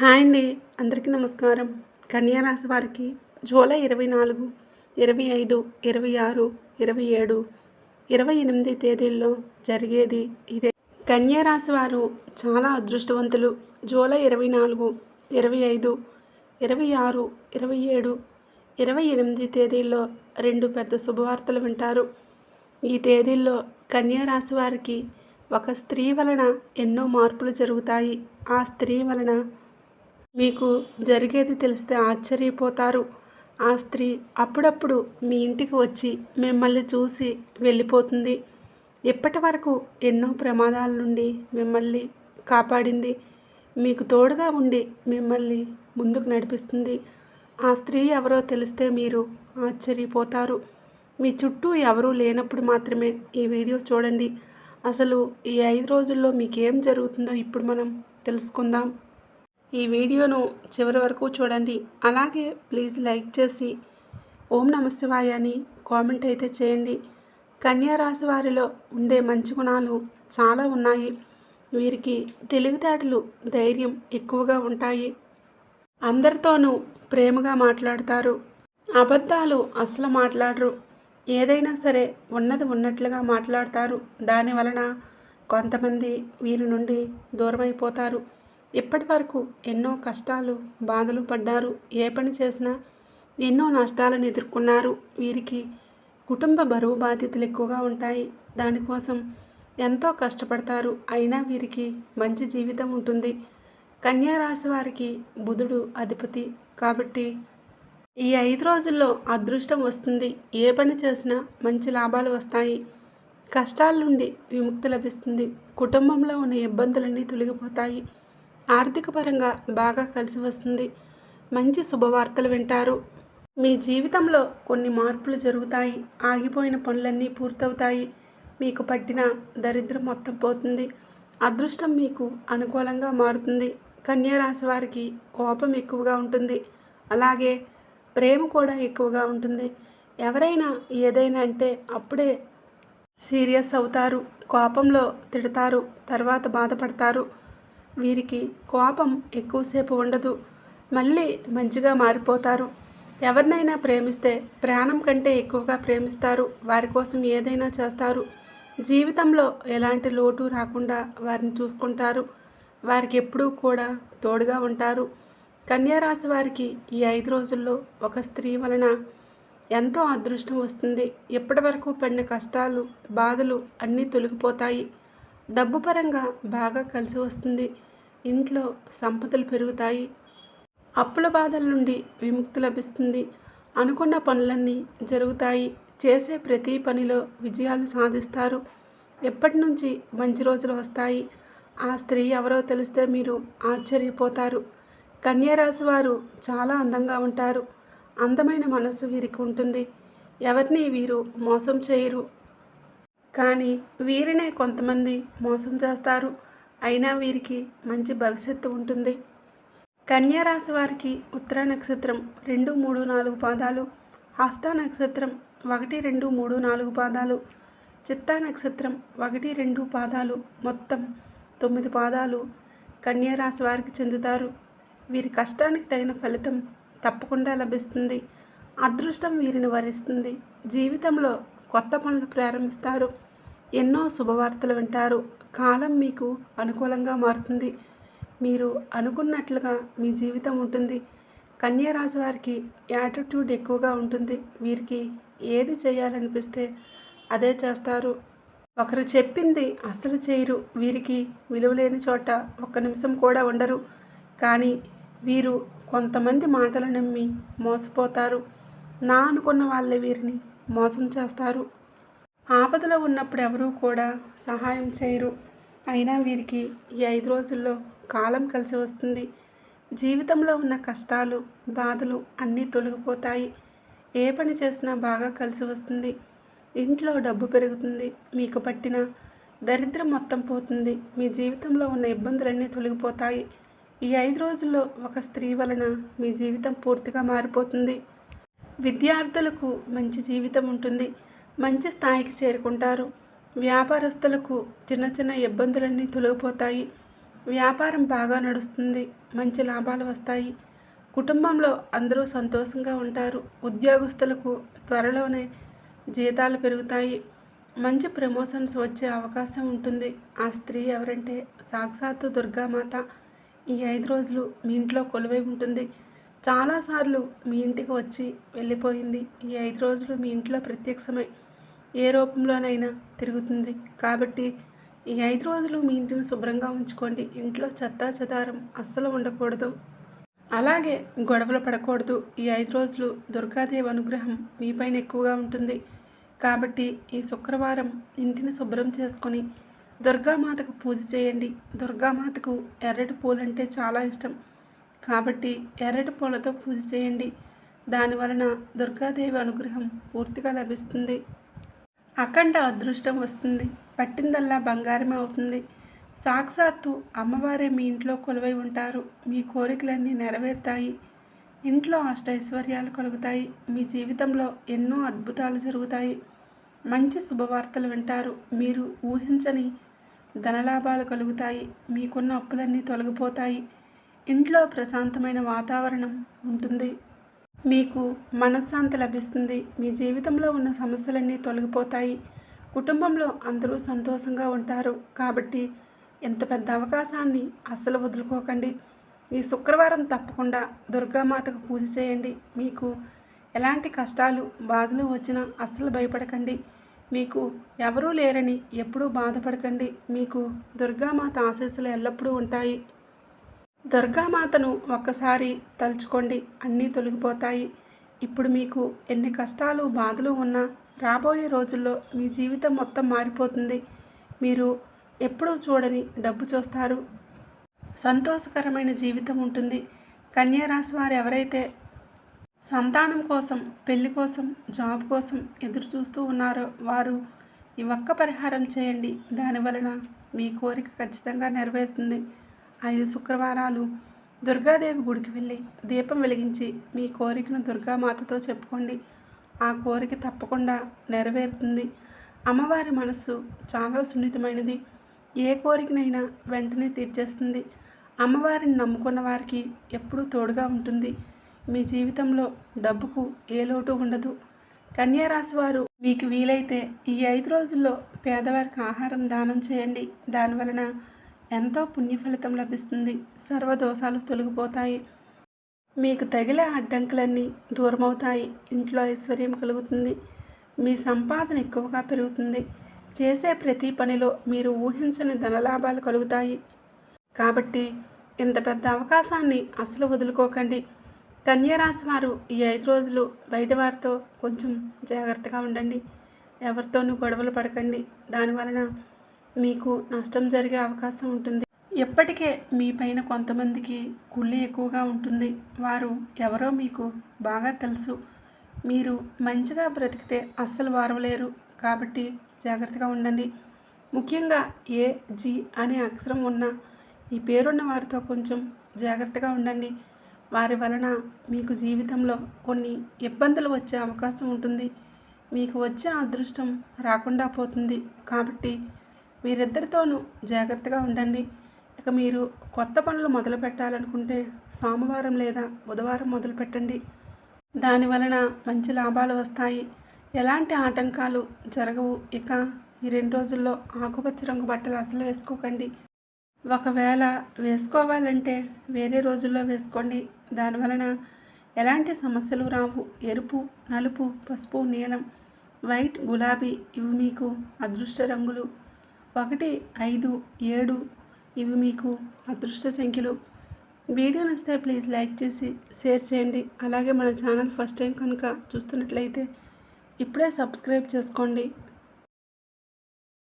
Hi అండి. అందరికీ నమస్కారం. కన్యా రాశి వారికి జూలై ఇరవై నాలుగు ఇరవై ఐదు ఇరవై ఆరు ఇరవై ఏడు ఇరవై ఎనిమిది తేదీల్లో జరిగేది ఇదే. కన్యా రాశి వారు చాలా అదృష్టవంతులు. జూలై ఇరవై నాలుగు ఇరవై ఐదు ఇరవై ఆరు ఇరవై ఏడు ఇరవై ఎనిమిది తేదీల్లో రెండు పెద్ద శుభవార్తలు వింటారు. ఈ తేదీల్లో కన్యా రాశి వారికి ఒక స్త్రీ వలన ఎన్నో మార్పులు జరుగుతాయి. ఆ స్త్రీ వలన మీకు జరిగేది తెలిస్తే ఆశ్చర్యపోతారు. ఆ స్త్రీ అప్పుడప్పుడు మీ ఇంటికి వచ్చి మిమ్మల్ని చూసి వెళ్ళిపోతుంది. ఇప్పటి వరకు ఎన్నో ప్రమాదాల నుండి మిమ్మల్ని కాపాడింది. మీకు తోడుగా ఉండి మిమ్మల్ని ముందుకు నడిపిస్తుంది. ఆ స్త్రీ ఎవరో తెలిస్తే మీరు ఆశ్చర్యపోతారు. మీ చుట్టూ ఎవరూ లేనప్పుడు మాత్రమే ఈ వీడియో చూడండి. అసలు ఈ ఐదు రోజుల్లో మీకేం జరుగుతుందో ఇప్పుడు మనం తెలుసుకుందాం. ఈ వీడియోను చివరి వరకు చూడండి. అలాగే ప్లీజ్ లైక్ చేసి ఓం నమశివాయ అని కామెంట్ అయితే చేయండి. కన్యారాశి వారిలో ఉండే మంచి గుణాలు చాలా ఉన్నాయి. వీరికి తెలివితేటలు ధైర్యం ఎక్కువగా ఉంటాయి. అందరితోనూ ప్రేమగా మాట్లాడతారు. అబద్ధాలు అసలు మాట్లాడరు. ఏదైనా సరే ఉన్నది ఉన్నట్లుగా మాట్లాడతారు. దాని వలన కొంతమంది వీరి నుండి దూరమైపోతారు. ఇప్పటి వరకు ఎన్నో కష్టాలు బాధలు పడ్డారు. ఏ పని చేసినా ఎన్నో నష్టాలను ఎదుర్కొన్నారు. వీరికి కుటుంబ బరువు బాధ్యతలు ఎక్కువగా ఉంటాయి. దానికోసం ఎంతో కష్టపడతారు. అయినా వీరికి మంచి జీవితం ఉంటుంది. కన్యారాశి వారికి బుధుడు అధిపతి. కాబట్టి ఈ ఐదు రోజుల్లో అదృష్టం వస్తుంది. ఏ పని చేసినా మంచి లాభాలు వస్తాయి. కష్టాల నుండి విముక్తి లభిస్తుంది. కుటుంబంలో ఉన్న ఇబ్బందులన్నీ తొలగిపోతాయి. ఆర్థిక పరంగా బాగా కలిసి వస్తుంది. మంచి శుభవార్తలు వింటారు. మీ జీవితంలో కొన్ని మార్పులు జరుగుతాయి. ఆగిపోయిన పనులన్నీ పూర్తవుతాయి. మీకు పట్టిన దరిద్రం మొత్తం పోతుంది. అదృష్టం మీకు అనుకూలంగా మారుతుంది. కన్యారాశి వారికి కోపం ఎక్కువగా ఉంటుంది. అలాగే ప్రేమ కూడా ఎక్కువగా ఉంటుంది. ఎవరైనా ఏదైనా అంటే అప్పుడే సీరియస్ అవుతారు. కోపంలో తిడతారు. తర్వాత బాధపడతారు. వీరికి కోపం ఎక్కువసేపు ఉండదు. మళ్ళీ మంచిగా మారిపోతారు. ఎవరినైనా ప్రేమిస్తే ప్రాణం కంటే ఎక్కువగా ప్రేమిస్తారు. వారి కోసం ఏదైనా చేస్తారు. జీవితంలో ఎలాంటి లోటు రాకుండా వారిని చూసుకుంటారు. వారికి ఎప్పుడూ కూడా తోడుగా ఉంటారు. కన్యారాశి వారికి ఈ ఐదు రోజుల్లో ఒక స్త్రీ వలన ఎంతో అదృష్టం వస్తుంది. ఇప్పటి వరకు పడిన కష్టాలు బాధలు అన్నీ తొలగిపోతాయి. డబ్బు పరంగా బాగా కలిసి వస్తుంది. ఇంట్లో సంపదలు పెరుగుతాయి. అప్పుల బాధల నుండి విముక్తి లభిస్తుంది. అనుకున్న పనులన్నీ జరుగుతాయి. చేసే ప్రతి పనిలో విజయాలు సాధిస్తారు. ఎప్పటి నుంచి మంచి రోజులు వస్తాయి? ఆ స్త్రీ ఎవరో తెలిస్తే మీరు ఆశ్చర్యపోతారు. కన్యారాశి వారు చాలా అందంగా ఉంటారు. అందమైన మనసు వీరికి ఉంటుంది. ఎవరిని వీరు మోసం చేయరు. కానీ వీరినే కొంతమంది మోసం చేస్తారు. అయినా వీరికి మంచి భవిష్యత్తు ఉంటుంది. కన్యారాశి వారికి ఉత్తర నక్షత్రం రెండు మూడు నాలుగు పాదాలు హస్త నక్షత్రం ఒకటి రెండు మూడు నాలుగు పాదాలు చిత్తా నక్షత్రం ఒకటి రెండు పాదాలు మొత్తం తొమ్మిది పాదాలు కన్యారాశి వారికి చెందుతారు. వీరి కష్టానికి తగిన ఫలితం తప్పకుండా లభిస్తుంది. అదృష్టం వీరిని వరిస్తుంది. జీవితంలో కొత్త పనులు ప్రారంభిస్తారు. ఎన్నో శుభవార్తలు వింటారు. కాలం మీకు అనుకూలంగా మారుతుంది. మీరు అనుకున్నట్లుగా మీ జీవితం ఉంటుంది. కన్యారాశి వారికి యాటిట్యూడ్ ఎక్కువగా ఉంటుంది. వీరికి ఏది చేయాలనిపిస్తే అదే చేస్తారు. ఒకరు చెప్పింది అస్సలు చేయరు. వీరికి విలువలేని చోట ఒక్క నిమిషం కూడా ఉండరు. కానీ వీరు కొంతమంది మాటలు నమ్మి మోసపోతారు. నా అనుకున్న వాళ్ళే వీరిని మోసం చేస్తారు. ఆపదలో ఉన్నప్పుడు ఎవరూ కూడా సహాయం చేయరు. అయినా వీరికి ఈ ఐదు రోజుల్లో కాలం కలిసి వస్తుంది. జీవితంలో ఉన్న కష్టాలు బాధలు అన్నీ తొలగిపోతాయి. ఏ పని చేసినా బాగా కలిసి వస్తుంది. ఇంట్లో డబ్బు పెరుగుతుంది. మీకు పట్టిన దరిద్రం మొత్తం పోతుంది. మీ జీవితంలో ఉన్న ఇబ్బందులన్నీ తొలగిపోతాయి. ఈ ఐదు రోజుల్లో ఒక స్త్రీ వలన మీ జీవితం పూర్తిగా మారిపోతుంది. విద్యార్థులకు మంచి జీవితం ఉంటుంది. మంచి స్థాయికి చేరుకుంటారు. వ్యాపారస్తులకు చిన్న చిన్న ఇబ్బందులన్నీ తొలగిపోతాయి. వ్యాపారం బాగా నడుస్తుంది. మంచి లాభాలు వస్తాయి. కుటుంబంలో అందరూ సంతోషంగా ఉంటారు. ఉద్యోగస్తులకు త్వరలోనే జీతాలు పెరుగుతాయి. మంచి ప్రమోషన్స్ వచ్చే అవకాశం ఉంటుంది. ఆ స్త్రీ ఎవరంటే సాక్షాత్తు దుర్గామాత. ఈ ఐదు రోజులు మీ ఇంట్లో కొలువై ఉంటుంది. చాలాసార్లు మీ ఇంటికి వచ్చి వెళ్ళిపోయింది. ఈ ఐదు రోజులు మీ ఇంట్లో ప్రత్యక్షమై ఏ రూపంలోనైనా తిరుగుతుంది. కాబట్టి ఈ ఐదు రోజులు మీ ఇంటిని శుభ్రంగా ఉంచుకోండి. ఇంట్లో చెత్తా చెదారం అస్సలు ఉండకూడదు. అలాగే గొడవలు పడకూడదు. ఈ ఐదు రోజులు దుర్గాదేవి అనుగ్రహం మీపైన ఎక్కువగా ఉంటుంది. కాబట్టి ఈ శుక్రవారం ఇంటిని శుభ్రం చేసుకొని దుర్గామాతకు పూజ చేయండి. దుర్గామాతకు ఎర్రటి పూలంటే చాలా ఇష్టం. కాబట్టి ఎర్రటి పూలతో పూజ చేయండి. దాని వలన దుర్గాదేవి అనుగ్రహం పూర్తిగా లభిస్తుంది. అఖండ అదృష్టం వస్తుంది. పట్టిందల్లా బంగారమే అవుతుంది. సాక్షాత్తు అమ్మవారే మీ ఇంట్లో కొలువై ఉంటారు. మీ కోరికలన్నీ నెరవేరుతాయి. ఇంట్లో అష్టైశ్వర్యాలు కలుగుతాయి. మీ జీవితంలో ఎన్నో అద్భుతాలు జరుగుతాయి. మంచి శుభవార్తలు వింటారు. మీరు ఊహించని ధనలాభాలు కలుగుతాయి. మీకున్న అప్పులన్నీ తొలగిపోతాయి. ఇంట్లో ప్రశాంతమైన వాతావరణం ఉంటుంది. మీకు మనశ్శాంతి లభిస్తుంది. మీ జీవితంలో ఉన్న సమస్యలన్నీ తొలగిపోతాయి. కుటుంబంలో అందరూ సంతోషంగా ఉంటారు. కాబట్టి ఎంత పెద్ద అవకాశాన్ని అస్సలు వదులుకోకండి. ఈ శుక్రవారం తప్పకుండా దుర్గామాతకు పూజ చేయండి. మీకు ఎలాంటి కష్టాలు బాధలు వచ్చినా అస్సలు భయపడకండి. మీకు ఎవరూ లేరని ఎప్పుడూ బాధపడకండి. మీకు దుర్గామాత ఆశీస్సులు ఎల్లప్పుడూ ఉంటాయి. దుర్గామాతను ఒక్కసారి తలుచుకోండి అన్నీ తొలగిపోతాయి. ఇప్పుడు మీకు ఎన్ని కష్టాలు బాధలు ఉన్నా రాబోయే రోజుల్లో మీ జీవితం మొత్తం మారిపోతుంది. మీరు ఎప్పుడూ చూడని డబ్బు చూస్తారు. సంతోషకరమైన జీవితం ఉంటుంది. కన్యారాశి వారు ఎవరైతే సంతానం కోసం పెళ్ళి కోసం జాబ్ కోసం ఎదురు చూస్తూ ఉన్నారో వారు ఈ ఒక్క పరిహారం చేయండి. దాని వలన మీ కోరిక ఖచ్చితంగా నెరవేరుతుంది. ఐదు శుక్రవారాలు దుర్గాదేవి గుడికి వెళ్ళి దీపం వెలిగించి మీ కోరికను దుర్గామాతతో చెప్పుకోండి. ఆ కోరిక తప్పకుండా నెరవేరుతుంది. అమ్మవారి మనస్సు చాలా సున్నితమైనది. ఏ కోరికనైనా వెంటనే తీర్చేస్తుంది. అమ్మవారిని నమ్ముకున్న వారికి ఎప్పుడూ తోడుగా ఉంటుంది. మీ జీవితంలో డబ్బుకు ఏ లోటు ఉండదు. కన్యారాశి వారు మీకు వీలైతే ఈ ఐదు రోజుల్లో పేదవారికి ఆహారం దానం చేయండి. దానివలన ఎంతో పుణ్య ఫలితం లభిస్తుంది. సర్వదోషాలు తొలగిపోతాయి. మీకు తగిలే అడ్డంకులన్నీ దూరమవుతాయి. ఇంట్లో ఐశ్వర్యం కలుగుతుంది. మీ సంపాదన ఎక్కువగా పెరుగుతుంది. చేసే ప్రతి పనిలో మీరు ఊహించని ధనలాభాలు కలుగుతాయి. కాబట్టి ఇంత పెద్ద అవకాశాన్ని అసలు వదులుకోకండి. కన్యరాశి వారు ఈ ఐదు రోజులు బయట వారితో కొంచెం జాగ్రత్తగా ఉండండి. ఎవరితోనూ గొడవలు పడకండి. దానివలన మీకు నష్టం జరిగే అవకాశం ఉంటుంది. ఎప్పటికే మీ పైన కొంతమందికి కుళ్ళి ఎక్కువగా ఉంటుంది. వారు ఎవరో మీకు బాగా తెలుసు. మీరు మంచిగా బ్రతికితే అస్సలు వారవలేరు. కాబట్టి జాగ్రత్తగా ఉండండి. ముఖ్యంగా ఏ జి అనే అక్షరం ఉన్న ఈ పేరున్న వారితో కొంచెం జాగ్రత్తగా ఉండండి. వారి వలన మీకు జీవితంలో కొన్ని ఇబ్బందులు వచ్చే అవకాశం ఉంటుంది. మీకు వచ్చే అదృష్టం రాకుండా పోతుంది. కాబట్టి వీరిద్దరితోనూ జాగ్రత్తగా ఉండండి. ఇక మీరు కొత్త పనులు మొదలు పెట్టాలనుకుంటే సోమవారం లేదా బుధవారం మొదలు పెట్టండి. దాని వలన మంచి లాభాలు వస్తాయి. ఎలాంటి ఆటంకాలు జరగవు. ఇక ఈ రెండు రోజుల్లో ఆకుపచ్చ రంగు బట్టలు అసలు వేసుకోకండి. ఒకవేళ వేసుకోవాలంటే వేరే రోజుల్లో వేసుకోండి. దానివలన ఎలాంటి సమస్యలు రావు. ఎరుపు నలుపు పసుపు నీలం వైట్ గులాబీ ఇవి మీకు అదృష్ట రంగులు. ఒకటి ఐదు ఏడు ఇవి మీకు అదృష్ట సంఖ్యలు. వీడియో నచ్చితే ప్లీజ్ లైక్ చేసి షేర్ చేయండి. అలాగే మన ఛానల్ ఫస్ట్ టైం కనుక చూస్తున్నట్లయితే ఇప్పుడే సబ్స్క్రైబ్ చేసుకోండి.